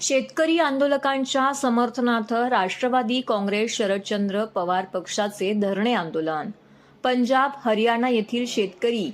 शेतकरी आंदोलकांच्या समर्थनार्थ राष्ट्रवादी काँग्रेस शरदचंद्र पवार पक्षाचे धरणे आंदोलन. पंजाब हरियाणा येथील शेतकरी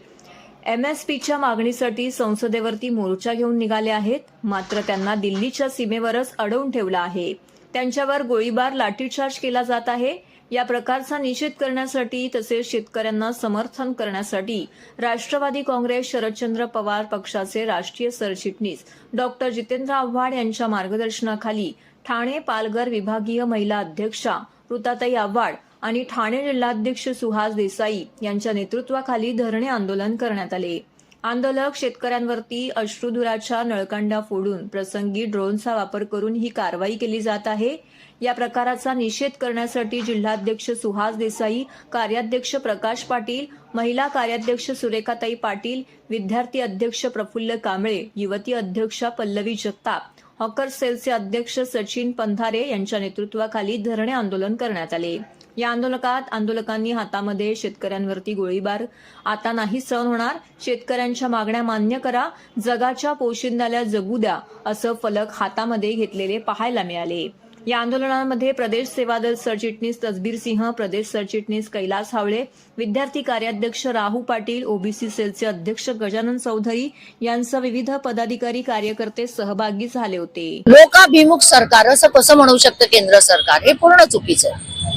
एम एस पीच्या मागणीसाठी संसदेवरती मोर्चा घेऊन निघाले आहेत. मात्र त्यांना दिल्लीच्या सीमेवरच अडवून ठेवलं आहे. त्यांच्यावर गोळीबार लाठीचार्ज केला जात आहे. या प्रकारचा निषेध करण्यासाठी तसेच शेतकऱ्यांना समर्थन करण्यासाठी राष्ट्रवादी काँग्रेस शरदचंद्र पवार पक्षाचे राष्ट्रीय सरचिटणीस डॉक्टर जितेंद्र आव्हाड यांच्या मार्गदर्शनाखाली ठाणे पालघर विभागीय महिला अध्यक्षा ऋताताई आव्हाड आणि ठाणे जिल्हाध्यक्ष सुहास देसाई यांच्या नेतृत्वाखाली धरणे आंदोलन करण्यात आले. आंदोलक शेतकऱ्यांवरती अश्रुधुराच्या नळकांडा फोडून प्रसंगी ड्रोनचा वापर करून ही कारवाई केली जात आहे. या प्रकाराचा निषेध करण्यासाठी जिल्हाध्यक्ष सुहास देसाई कार्याध्यक्ष प्रकाश पाटील महिला कार्याध्यक्ष सुरेखाताई पाटील विद्यार्थी अध्यक्ष प्रफुल्ल कांबळे युवती अध्यक्षा पल्लवी जगताप हॉकर सेलचे अध्यक्ष सचिन पंधारे यांच्या नेतृत्वाखाली धरणे आंदोलन करण्यात आले. या आंदोलकात आंदोलकांनी हातामध्ये शेतकऱ्यांवरती गोळीबार. आता नाही सहन होणार. शेतकऱ्यांच्या मागण्या मान्य करा. जगाच्या पोशिंदाला जगू द्या असं फलक हातामध्ये घेतलेले पाहायला मिळाले. या आंदोलनामध्ये प्रदेश सेवादल सरचिटणीस तसबीर सिंह प्रदेश सरचिटणीस कैलास हावळे विद्यार्थी कार्याध्यक्ष राहू पाटील ओबीसी सेलचे अध्यक्ष गजानन चौधरी यांसह विविध पदाधिकारी कार्यकर्ते सहभागी झाले होते. लोकाभिमुख सरकार असं कसं म्हणू शकतं केंद्र सरकार? हे पूर्ण चुकीचं आहे.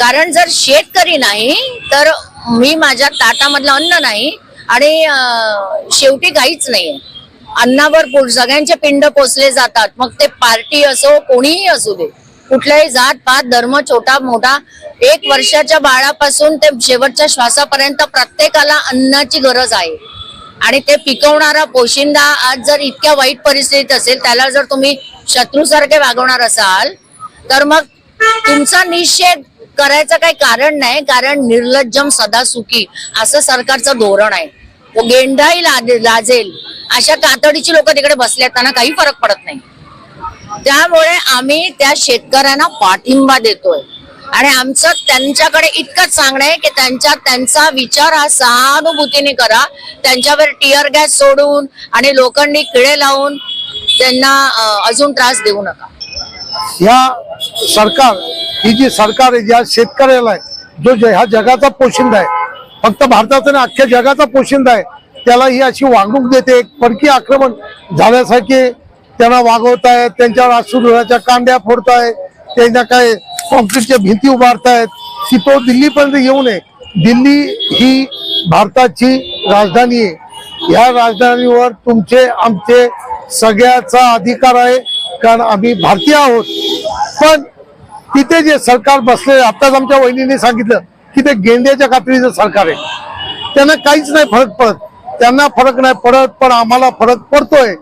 कारण जर शेतकरी नाही तर मी माझ्या ताटामधलं अन्न नाही आणि शेवटी काहीच नाही अन्नावर सगळ्यांचे पिंड पोचले जातात. मग ते पार्टी असो कोणीही असू दे. कुठल्याही जात पात धर्म छोटा मोठा एक वर्षाच्या बाळापासून ते शेवटच्या श्वासापर्यंत प्रत्येकाला अन्नाची गरज आहे. आणि ते पिकवणारा पोशिंदा आज जर इतक्या वाईट परिस्थितीत असेल त्याला जर तुम्ही शत्रूसारखे वागवणार असाल तर मग तुमचा निषेध करायचं काही कारण नाही कारण निर्लज्जम सदा सुखी असं सरकारचं धोरण आहे. तो गेंडाही लाजेल. अशा कातडीची लोक तिकडे बसले आहेत, त्यांना काही फरक पडत नाही. त्यामुळे आम्ही त्या शेतकऱ्यांना पाठिंबा देतोय. आणि आमचं त्यांच्याकडे इतकंच सांगणं आहे की त्यांच्या त्यांचा विचार हा सहानुभूतीने करा. त्यांच्यावर टिअर गॅस सोडून आणि लोखंडी किडे लावून त्यांना अजून त्रास देऊ नका. या सरकार ही जी सरकार आहे ज्या शेतकऱ्याला आहे जो ज- ह्या जगाचा पोशिंदा आहे फक्त भारताचा नाही अख्ख्या जगाचा पोशिंदा आहे त्याला ही अशी वागणूक देते एक परकीय आक्रमण झाल्यासारखे त्यांना वागवतायत त्यांच्यावर अश्रुधुराच्या कांड्या फोडताय त्यांना काय कॉन्क्रीटच्या भिंती उभारतायत की तो दिल्लीपर्यंत येऊ नये. दिल्ली ही भारताची राजधानी आहे. ह्या राजधानीवर तुमचे आमचे सगळ्याचा अधिकार आहे कारण आम्ही भारतीय आहोत. पण तिथे जे सरकार बसले आताच आमच्या वहिनीने सांगितलं की ते गेंड्याच्या कातडीचं सरकार आहे. त्यांना काहीच नाही फरक पडत. त्यांना फरक नाही पडत पण आम्हाला फरक पडतोय.